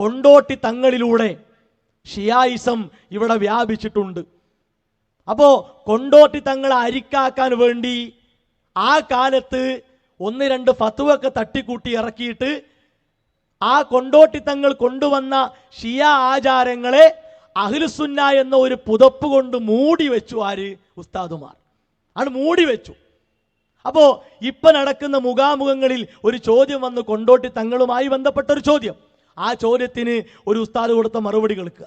Kondotty തങ്ങളിലൂടെ Shiaism ഇവിടെ വ്യാപിച്ചിട്ടുണ്ട്. അപ്പോ കൊണ്ടോട്ടി തങ്ങളെ അരിക്കാക്കാൻ വേണ്ടി ആ കാലത്ത് ഒന്ന് രണ്ട് ഫത്തുവൊക്കെ തട്ടിക്കൂട്ടി ഇറക്കിയിട്ട് ആ കൊണ്ടോട്ടി തങ്ങൾ കൊണ്ടുവന്ന ഷിയ ആചാരങ്ങളെ അഹ്ലുസുന്ന എന്ന ഒരു പുതപ്പ് കൊണ്ട് മൂടി വെച്ചു ആര്? ഉസ്താദുമാർ. ആണ് മൂടി വെച്ചു. അപ്പോ ഇപ്പൊ നടക്കുന്ന മുഖാമുഖങ്ങളിൽ ഒരു ചോദ്യം വന്ന് കൊണ്ടോട്ടി തങ്ങളുമായി ബന്ധപ്പെട്ട ഒരു ചോദ്യം. ആ ചോദ്യത്തിന് ഒരു ഉസ്താദ് കൊടുത്ത മറുപടി കേൾക്കുക.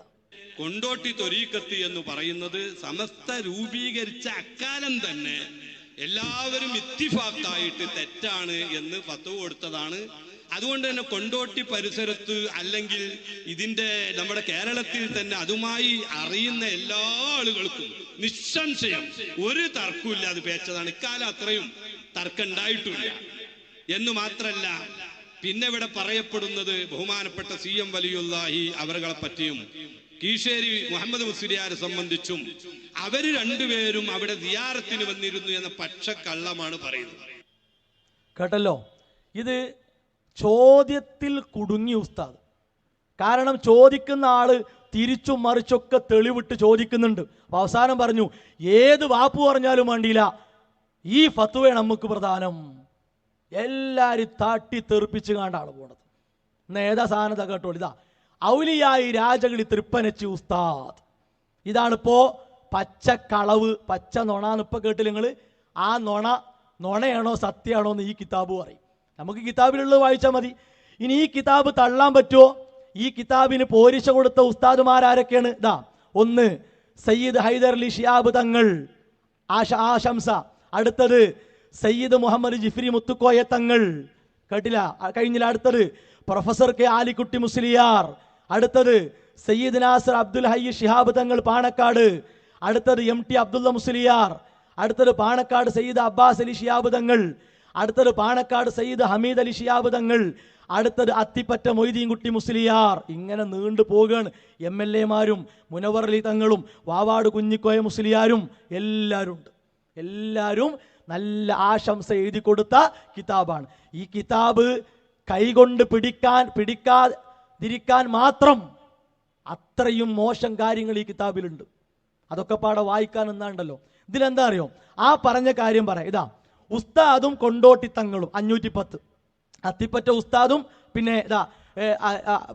കൊണ്ടോട്ടി തൊരീക്കത്ത് എന്ന് പറയുന്നത് സമസ്ത രൂപീകരിച്ച അക്കാലം തന്നെ എല്ലാവരും ഇത്തിഫാക്കായിട്ട് തെറ്റാണ് എന്ന് ഫത്വ കൊടുത്തതാണ്. അതുകൊണ്ട് തന്നെ കൊണ്ടോട്ടി പരിസരത്ത് അല്ലെങ്കിൽ ഇതിന്റെ നമ്മുടെ കേരളത്തിൽ തന്നെ അതുമായി അറിയുന്ന എല്ലാ ആളുകൾക്കും നിസ്സംശയം ഒരു തർക്കമില്ല അത് പേച്ചതാണ്. ഇക്കാലം അത്രയും തർക്കം ഉണ്ടായിട്ടില്ല. എന്ന് മാത്രല്ല പിന്നെ ഇവിടെ പറയപ്പെടുന്നത് ബഹുമാനപ്പെട്ട സി എം വലിയുല്ലാഹി അവരുകളെ പറ്റിയും കീശേരി മുഹമ്മദ് മുസ്ലിയാരെ സംബന്ധിച്ചും അവർ രണ്ടുപേരും അവിടെ ദിയാറത്തിന് വന്നിരുന്നു എന്ന പക്ഷക്കള്ളമാണ് പറയുന്നത്. കേട്ടല്ലോ? ഇത് ചോദ്യത്തിൽ കുടുങ്ങി ഉസ്താദ്. കാരണം ചോദിക്കുന്ന ആൾ തിരിച്ചും മറിച്ചൊക്കെ തെളിവിട്ട് ചോദിക്കുന്നുണ്ട്. അപ്പൊ അവസാനം പറഞ്ഞു ഏത് വാപ്പ് പറഞ്ഞാലും വേണ്ടിയില്ല. ഈ ഫത്വയാണ് നമുക്ക് പ്രധാനം. എല്ലാരും തട്ടി തെറിപ്പിച്ച് കാണ്ടാണ് പോണത്. ഇന്ന് ഏതാ സാധനത കേട്ടോ ഇതാ ഔലിയായി രാജകളി തൃപ്പനച്ചി ഉസ്താദ്. ഇതാണിപ്പോ പച്ച കളവ് പച്ച നൊണ ഇപ്പൊ കേട്ടില്ല നിങ്ങൾ ആ നൊണ നൊണയാണോ സത്യമാണോ എന്ന് ഈ കിതാബ് പറയും. നമുക്ക് കിതാബിലുള്ളത് വായിച്ചാൽ മതി. ഇനി ഈ കിതാബ് തള്ളാൻ പറ്റുമോ ഈ കിതാബിന് പോരിശ കൊടുത്ത ഉസ്താദുമാരാരൊക്കെയാണ്? ഇതാ ഒന്ന് സയ്യിദ് ഹൈദർ അലി ഷിയാബ് തങ്ങൾ. ആ ആശംസ. അടുത്തത് സയ്യിദ് മുഹമ്മദ് ജിഫ്രി മുത്തുക്കോയ തങ്ങൾ. കേട്ടില്ല? കഴിഞ്ഞില്ല. അടുത്തത് പ്രൊഫസർ കെ ആലിക്കുട്ടി മുസ്ലിയാർ. അടുത്തത് സയ്യിദ് നാസർ അബ്ദുൽ ഹയ്യ ഷിഹാബ് തങ്ങൾ പാണക്കാട്. അടുത്തത് എം ടി അബ്ദുള്ള മുസ്ലിയാർ. അടുത്തത് പാണക്കാട് സയ്യിദ് അബ്ബാസ് അലി ഷിയാബ് തങ്ങൾ. അടുത്തത് പാണക്കാട് സയ്യിദ് ഹമീദ് അലി ഷിയാബ് തങ്ങൾ. അടുത്തത് അത്തിപ്പറ്റ മൊയ്തീൻകുട്ടി മുസ്ലിയാർ. ഇങ്ങനെ നീണ്ടു പോകുകയാണ് എം എൽ എമാരും മുനവർ അലി തങ്ങളും വാവാട് കുഞ്ഞിക്കോയ മുസ്ലിയാരും. എല്ലാവരും ഉണ്ട് എല്ലാവരും നല്ല ആശംസ എഴുതി കൊടുത്ത കിതാബാണ്. ഈ കിതാബ് കൈകൊണ്ട് പിടിക്കാൻ പിടിക്കാതിരിക്കാൻ മാത്രം അത്രയും മോശം കാര്യങ്ങൾ ഈ കിതാബിലുണ്ട്. അതൊക്കെ പാടെ വായിക്കാൻ എന്നാണ്ടല്ലോ ഇതിലെന്താ അറിയോ? ആ പറഞ്ഞ കാര്യം പറയാം. ഇതാ ഉസ്താദും കൊണ്ടോട്ടി തങ്ങളും അഞ്ഞൂറ്റി പത്ത് അത്തിപ്പറ്റ ഉസ്താദും പിന്നെ ഇതാ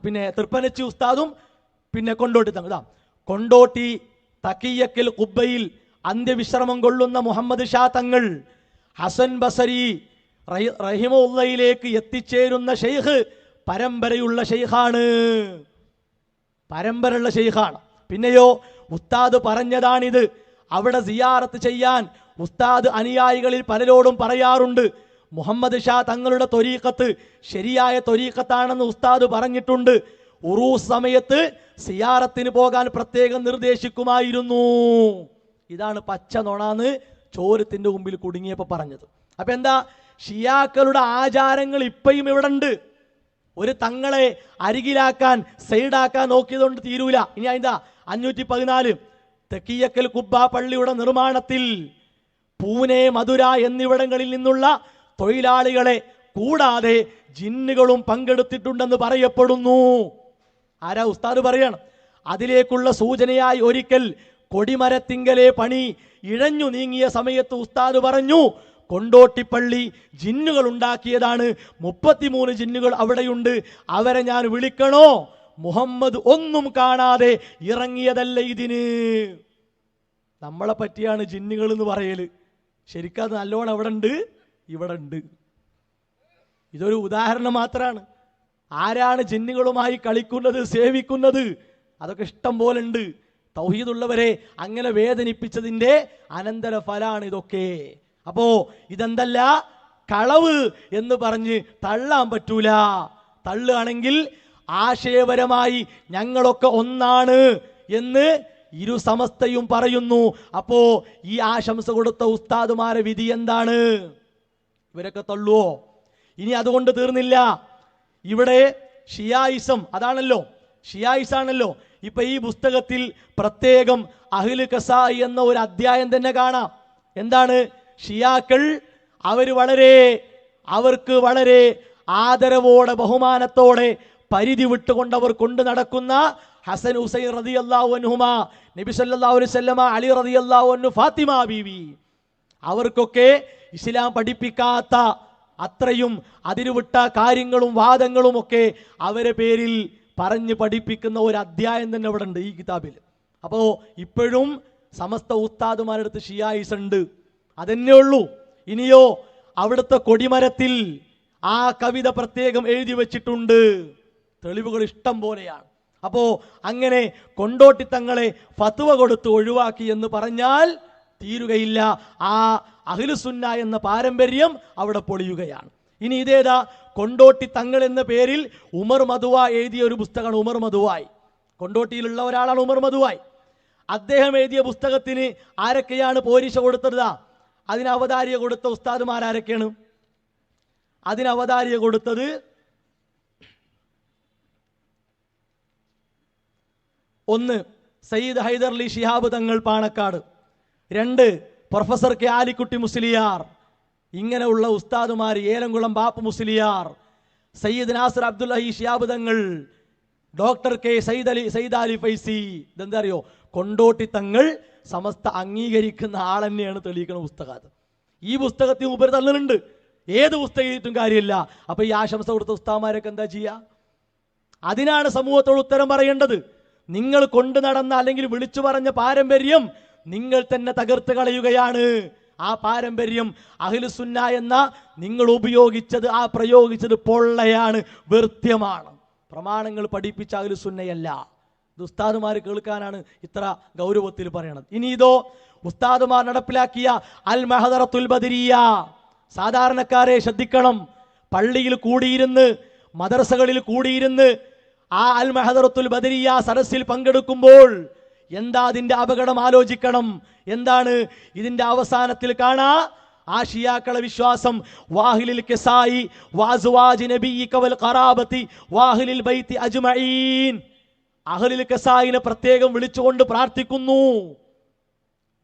പിന്നെ തൃപ്പനച്ചി ഉസ്താദും പിന്നെ കൊണ്ടോട്ടി തങ്ങളും ഇതാ കൊണ്ടോട്ടി തക്കിയക്കൽ കുബ്ബയിൽ അന്ത്യവിശ്രമം കൊള്ളുന്ന മുഹമ്മദ് ഷാ തങ്ങൾ ഹസൻ ബസരി റഹി- റഹിമുള്ളയിലേക്ക് എത്തിച്ചേരുന്ന ഷെയ്ഖ് പരമ്പരയുള്ള ഷെയ്ഖാണ്. പരമ്പരയുള്ള ഷെയ്ഖാണ്. പിന്നെയോ ഉസ്താദ് പറഞ്ഞതാണിത്. അവിടെ സിയാറത്ത് ചെയ്യാൻ ഉസ്താദ് അനുയായികളിൽ പലരോടും പറയാറുണ്ട്. മുഹമ്മദ് ഷാ തങ്ങളുടെ തൊരീക്കത്ത് ശരിയായ തൊരീക്കത്താണെന്ന് ഉസ്താദ് പറഞ്ഞിട്ടുണ്ട്. ഉറൂസ് സമയത്ത് സിയാറത്തിന് പോകാൻ പ്രത്യേകം നിർദ്ദേശിക്കുമായിരുന്നു. ഇതാണ് പച്ച നൊണാന്ന് ചോരത്തിന്റെ മുമ്പിൽ കുടുങ്ങിയപ്പോൾ പറഞ്ഞത്. അപ്പൊ എന്താ? ഷിയാക്കളുടെ ആചാരങ്ങൾ ഇപ്പോഴും ഇവിടെ ഉണ്ട് ഒരു തങ്ങളെ അരികിലാക്കാൻ സൈഡാക്കാൻ നോക്കിയതുകൊണ്ട് തീരൂല. ഇനി അതിന്റെ അഞ്ഞൂറ്റി പതിനാല് തെക്കിയക്കൽ കുബ്ബ പള്ളിയുടെ നിർമ്മാണത്തിൽ പൂനെ മധുര എന്നിവിടങ്ങളിൽ നിന്നുള്ള തൊഴിലാളികളെ കൂടാതെ ജിന്നുകളും പങ്കെടുത്തിട്ടുണ്ടെന്ന് പറയപ്പെടുന്നു. ആരാ ഉസ്താദ് പറയണം? അതിലേക്കുള്ള സൂചനയായി ഒരിക്കൽ കൊടിമരത്തിങ്കലെ പണി ഇഴഞ്ഞു നീങ്ങിയ സമയത്ത് ഉസ്താദ് പറഞ്ഞു കൊണ്ടോട്ടിപ്പള്ളി ജിന്നുകൾ ഉണ്ടാക്കിയതാണ്. മുപ്പത്തിമൂന്ന് ജിന്നുകൾ അവിടെയുണ്ട്. അവരെ ഞാൻ വിളിക്കണോ? മുഹമ്മദ് ഒന്നും കാണാതെ ഇറങ്ങിയതല്ല ഇതിന്? നമ്മളെ പറ്റിയാണ് ജിന്നുകൾ എന്ന് പറയൽ. ശരിക്കും അത് നല്ലോണം അവിടെ ഉണ്ട് ഇവിടെ ഉണ്ട്. ഇതൊരു ഉദാഹരണം മാത്രമാണ് ആരാണ് ജിന്നുകളുമായി കളിക്കുന്നത് സേവിക്കുന്നത്? അതൊക്കെ ഇഷ്ടം പോലെ ഉണ്ട്. തൗഹീദുള്ളവരെ അങ്ങനെ വേദനിപ്പിച്ചതിന്റെ അനന്തര ഫലാണ് ഇതൊക്കെ. അപ്പോ ഇതെന്തല്ല? കളവ് എന്ന് പറഞ്ഞ് തള്ളാൻ പറ്റൂല. തള്ളുകയാണെങ്കിൽ ആശയപരമായി ഞങ്ങളൊക്കെ ഒന്നാണ് എന്ന് ഇരു സമസ്തയും പറയുന്നു. അപ്പോ ഈ ആശംസ കൊടുത്ത ഉസ്താദുമാരെ വിധി എന്താണ്? ഇവരൊക്കെ തള്ളുവോ? ഇനി അതുകൊണ്ട് തീർന്നില്ല. ഇവിടെ ഷിയായിസം അതാണല്ലോ. ഷിയായിസ് ആണല്ലോ ഇപ്പൊ ഈ പുസ്തകത്തിൽ പ്രത്യേകം അഹിൽ കസായി എന്ന ഒരു അധ്യായം തന്നെ കാണാം. എന്താണ്? ഷിയാക്കൾ അവർ വളരെ അവർക്ക് വളരെ ആദരവോടെ ബഹുമാനത്തോടെ പരിധി വിട്ടുകൊണ്ട് അവർ കൊണ്ടു നടക്കുന്ന ഹസൻ ഹുസൈൻ റതി അള്ളാഹു നബി വസല്ലമ അലി റതി അള്ളാഹു ഫാത്തിമ ബീവി. അവർക്കൊക്കെ ഇസ്ലാം പഠിപ്പിക്കാത്ത അത്രയും അതിരുവിട്ട കാര്യങ്ങളും വാദങ്ങളും ഒക്കെ അവരെ പേരിൽ പറഞ്ഞ് പഠിപ്പിക്കുന്ന ഒരു അധ്യായം തന്നെ ഇവിടെ ഉണ്ട് ഈ കിതാബിൽ. അപ്പോൾ ഇപ്പോഴും സമസ്ത ഉസ്താദുമാരടുത്ത് ഷിയായിസ് ഉണ്ട്. അതന്നെ ഉള്ളൂ. ഇനിയോ അവിടുത്തെ കൊടിമരത്തിൽ ആ കവിത പ്രത്യേകം എഴുതി വെച്ചിട്ടുണ്ട്. തെളിവുകൾ ഇഷ്ടം പോലെയാണ്. അപ്പോ അങ്ങനെ കൊണ്ടോട്ടി തങ്ങളെ ഫത്വ കൊടുത്ത് ഒഴിവാക്കി എന്ന് പറഞ്ഞാൽ തീരുകയില്ല. ആ അഖിലുസുന്ന എന്ന പാരമ്പര്യം അവിടെ പൊളിയുകയാണ്. ഇനി ഇതേതാ? കൊണ്ടോട്ടി തങ്ങൾ എന്ന പേരിൽ ഉമർ മധുവ എഴുതിയ ഒരു പുസ്തകമാണ് ഉമർ മധുവായി. കൊണ്ടോട്ടിയിലുള്ള ഒരാളാണ് ഉമർ മധുവായി. അദ്ദേഹം എഴുതിയ പുസ്തകത്തിന് ആരൊക്കെയാണ് പോരിശ കൊടുത്തത്? അതിന് അവതാരിക കൊടുത്ത ഉസ്താദുമാരാരൊക്കെയാണ് അതിന് അവതാരിക കൊടുത്തത് ഒന്ന് സയ്യിദ് ഹൈദർലി ഷിഹാബ് തങ്ങൾ പാണക്കാട്. രണ്ട് പ്രൊഫസർ കെ ആലിക്കുട്ടി മുസ്ലിയാർ. ഇങ്ങനെയുള്ള ഉസ്താദുമാർ ഏലംകുളം ബാപ്പ് മുസ്ലിയാർ സയ്യിദ് നാസർ അബ്ദുല്ലഹി ഷിയാബുദങ്ങൾ ഡോക്ടർ കെ സയ്യിദ് അലി സയ്യിദ് അലി ഫൈസി ഇതെന്താ അറിയോ കൊണ്ടോട്ടി തങ്ങൾ സമസ്ത അംഗീകരിക്കുന്ന ആൾ തന്നെയാണ് തെളിയിക്കുന്ന പുസ്തകം ഈ പുസ്തകത്തിൽ ഉപരി തള്ളലുണ്ട്. ഏത് പുസ്തകം എഴുതിയിട്ടും കാര്യമില്ല. അപ്പൊ ഈ ആശംസ കൊടുത്ത ഉസ്താമാരൊക്കെ എന്താ ചെയ്യുക അതിനാണ് സമൂഹത്തോട് ഉത്തരം പറയേണ്ടത്. നിങ്ങൾ കൊണ്ടു നടന്ന അല്ലെങ്കിൽ വിളിച്ചു പറഞ്ഞ പാരമ്പര്യം നിങ്ങൾ തന്നെ തകർത്ത് കളയുകയാണ്. ആ പാരമ്പര്യം അഖിലുസുന്ന എന്ന നിങ്ങൾ ഉപയോഗിച്ചത് ആ പ്രയോഗിച്ചത് പൊള്ളയാണ് വൃത്യമാണ്. പ്രമാണങ്ങൾ പഠിപ്പിച്ച അഖിലുസുന്നയല്ല ഇത് ഉസ്താദുമാർ കേൾക്കാനാണ് ഇത്ര ഗൗരവത്തിൽ പറയണത്. ഇനി ഇതോ ഉസ്താദുമാർ നടപ്പിലാക്കിയ അൽ മഹദറത്തുൽ ബദരിയ. സാധാരണക്കാരെ ശ്രദ്ധിക്കണം. പള്ളിയിൽ കൂടിയിരുന്ന് മദർസകളിൽ കൂടിയിരുന്ന് ആ അൽ മഹദറത്തുൽ ബദരിയ സരസിൽ പങ്കെടുക്കുമ്പോൾ എന്താ അതിന്റെ അപകടം? ആലോചിക്കണം. എന്താണ് ഇതിന്റെ അവസാനത്തിൽ കാണാ? ആ ഷിയാക്കളെ വിശ്വാസം. വാഹിലിൽ കെസായി വാസുവാജ് നബിയിക കവൽ ഖറാബത്തി വാഹിലിൽ ബൈത്തി അജ്മഈൻ. അഹലിൽ കസായിനെ പ്രത്യേകം വിളിച്ചുകൊണ്ട് പ്രാർത്ഥിക്കുന്നു.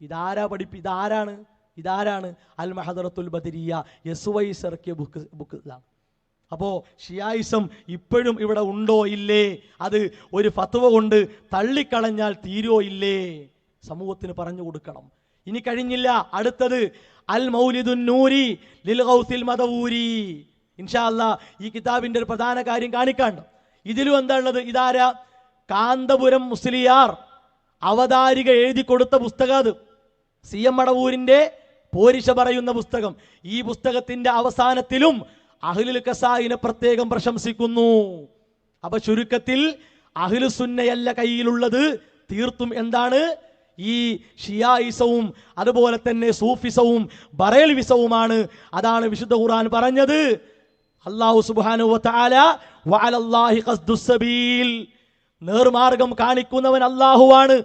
ഇതാരാ പഠിപ്പി ഇതാരാണ്? ഇതാരാണ്? അൽ മഹദറത്തുൽ ബദരിയ യസുവൈസ് ഇറക്കിയ ബുക്ക് ബുക്ക് ഇതാണ്. അപ്പോൾ ഷിയായിസം ഇപ്പോഴും ഇവിടെ ഉണ്ടോ ഇല്ലേ? അത് ഒരു ഫത്വ കൊണ്ട് തള്ളിക്കളഞ്ഞാൽ തീരോ ഇല്ലേ? സമൂഹത്തിന് പറഞ്ഞു കൊടുക്കണം. ഇനി കഴിഞ്ഞില്ല. അടുത്തത് അൽ മൗലിദുൻ നൂരി ലിൽ ഹൗസിൽ മതവൂരി ഇൻഷാ അല്ലാ ഈ കിതാബിന്റെ ഒരു പ്രധാന കാര്യം കാണിക്കാണ്ട്. ഇതിലും എന്താ ഉള്ളത്? ഇതാരാ? കാന്തപുരം മുസ്ലിയാർ. അവതാരിക എഴുതി കൊടുത്ത പുസ്തകം അത്. സി എം മടവൂരിന്റെ പോരിശ പറയുന്ന പുസ്തകം. ഈ പുസ്തകത്തിന്റെ അവസാനത്തിലും അഹ്ലുൽ കസായിനെ പ്രത്യേകം പ്രശംസിക്കുന്നു. അപ്പൊ ചുരുക്കത്തിൽ അഹ്ലു സുന്നയല്ല കയ്യിലുള്ളത്. തീർത്തും എന്താണ്? ഈ ഷിയായിസവും അതുപോലെ തന്നെ സൂഫിസവും ബറേൽവിസവുമാണ്. അതാണ് വിശുദ്ധ ഖുർആൻ പറഞ്ഞത്. അള്ളാഹു ഖസ്ദുസ് നേർമാർഗം കാണിക്കുന്നവൻ അള്ളാഹുവാണ്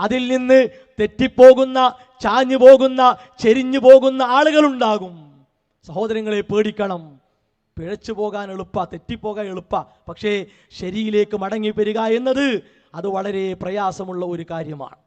അതിൽ നിന്ന് തെറ്റിപ്പോകുന്ന ചാഞ്ഞു പോകുന്ന ചെരിഞ്ഞു പോകുന്ന ആളുകളുണ്ടാകും. സഹോദരങ്ങളെ പേടിക്കണം. പിഴച്ചു പോകാൻ എളുപ്പ തെറ്റിപ്പോകാൻ എളുപ്പ. പക്ഷേ ശരിയിലേക്ക് മടങ്ങി വരിക എന്നത് അത് വളരെ പ്രയാസമുള്ള ഒരു കാര്യമാണ്.